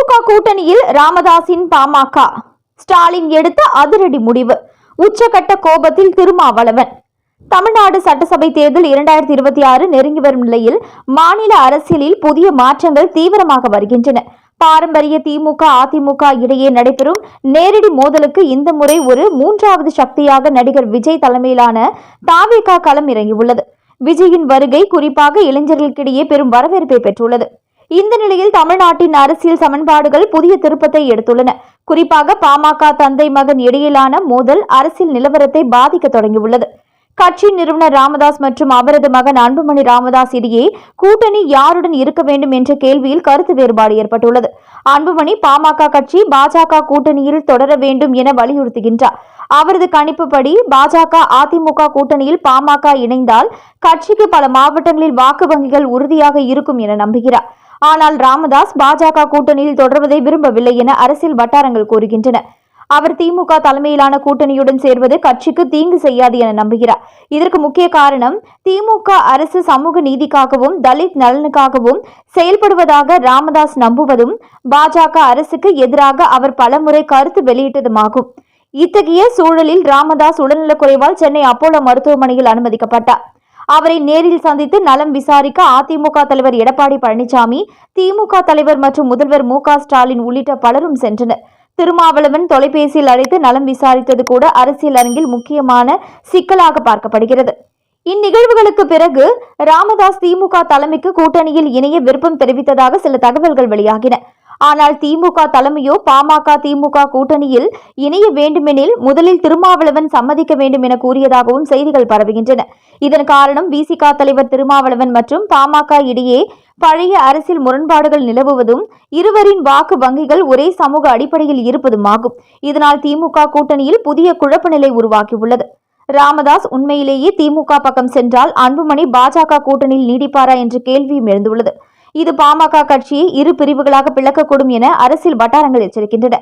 திமுக கூட்டணியில் ராமதாசின் பாமக. ஸ்டாலின் எடுத்த அதிரடி முடிவு. உச்சகட்ட கோபத்தில் திருமாவளவன். தமிழ்நாடு சட்டசபை தேர்தல் இரண்டாயிரத்தி இருபத்தி ஆறு நெருங்கி வரும் நிலையில் மாநில அரசியலில் புதிய மாற்றங்கள் தீவிரமாக வருகின்றன. பாரம்பரிய திமுக அதிமுக இடையே நடைபெறும் நேரடி மோதலுக்கு இந்த முறை ஒரு மூன்றாவது சக்தியாக நடிகர் விஜய் தலைமையிலான தாவேகா களம் இறங்கியுள்ளது. விஜயின் வருகை குறிப்பாக இளைஞர்களுக்கிடையே பெரும் வரவேற்பை பெற்றுள்ளது. இந்த நிலையில் தமிழ்நாட்டின் அரசியல் சமன்பாடுகள் புதிய திருப்பத்தை எடுத்துள்ளன. குறிப்பாக பாமக தந்தை மகன் இடையிலான மோதல் அரசியல் நிலவரத்தை பாதிக்க தொடங்கியுள்ளது. கட்சி நிறுவனர் ராமதாஸ் மற்றும் அவரது மகன் அன்புமணி ராமதாஸ் இடையே கூட்டணி யாருடன் இருக்க வேண்டும் என்ற கேள்வியில் கருத்து வேறுபாடு ஏற்பட்டுள்ளது. அன்புமணி பாமக கட்சி பாஜக கூட்டணியில் தொடர வேண்டும் என வலியுறுத்துகின்றார். அவரது கணிப்புப்படி பாஜக அதிமுக கூட்டணியில் பாமக இணைந்தால் கட்சிக்கு பல மாவட்டங்களில் வாக்கு வங்கிகள் உறுதியாக இருக்கும் என நம்புகிறார். ஆனால் ராமதாஸ் பாஜக கூட்டணியில் தொடர்வதை விரும்பவில்லை என அரசியல் வட்டாரங்கள் கூறுகின்றன. அவர் திமுக தலைமையிலான கூட்டணியுடன் சேர்வது கட்சிக்கு தீங்கு செய்யாது என நம்புகிறார். இதற்கு முக்கிய காரணம் திமுக அரசு சமூக நீதிக்காகவும் தலித் நலனுக்காகவும் செயல்படுவதாக ராமதாஸ் நம்புவதும் பாஜக அரசுக்கு எதிராக அவர் பலமுறை கருத்து வெளியிட்டதுமாகும். இத்தகைய சூழலில் ராமதாஸ் உடல்நலக்குறைவால் சென்னை அப்போலோ மருத்துவமனையில் அனுமதிக்கப்பட்டார். அவரை நேரில் சந்தித்து நலம் விசாரிக்க அதிமுக தலைவர் எடப்பாடி பழனிசாமி திமுக தலைவர் மற்றும் முதல்வர் மு க ஸ்டாலின் உள்ளிட்ட பலரும் சென்றனர். திருமாவளவன் தொலைபேசியில் அழைத்து நலம் விசாரித்தது கூட அரசியல் அரங்கில் முக்கியமான சிக்கலாக பார்க்கப்படுகிறது. இந்நிகழ்வுகளுக்கு பிறகு ராமதாஸ் திமுக தலைமைக்கு கூட்டணியில் இணைய விருப்பம் தெரிவித்ததாக சில தகவல்கள் வெளியாகின. ஆனால் திமுக தலைமையோ பாமக திமுக கூட்டணியில் இணைய வேண்டுமெனில் முதலில் திருமாவளவன் சம்மதிக்க வேண்டும் என கூறியதாகவும் செய்திகள் பரவுகின்றன. இதன் காரணம் விசிக தலைவர் திருமாவளவன் மற்றும் பாமக இடையே பழைய அரசியல் முரண்பாடுகள் நிலவுவதும் இருவரின் வாக்கு வங்கிகள் ஒரே சமூக அடிப்படையில் இருப்பதுமாகும். இதனால் திமுக கூட்டணியில் புதிய குழப்ப நிலை உருவாகியுள்ளது. ராமதாஸ் உண்மையிலேயே திமுக பக்கம் சென்றால் அன்புமணி பாஜக கூட்டணியில் நீடிப்பாரா என்ற கேள்வியும் எழுந்துள்ளது. இது பாமக கட்சியை இரு பிரிவுகளாக பிளக்கக்கூடும் என அரசியல் வட்டாரங்கள் எச்சரிக்கின்றன.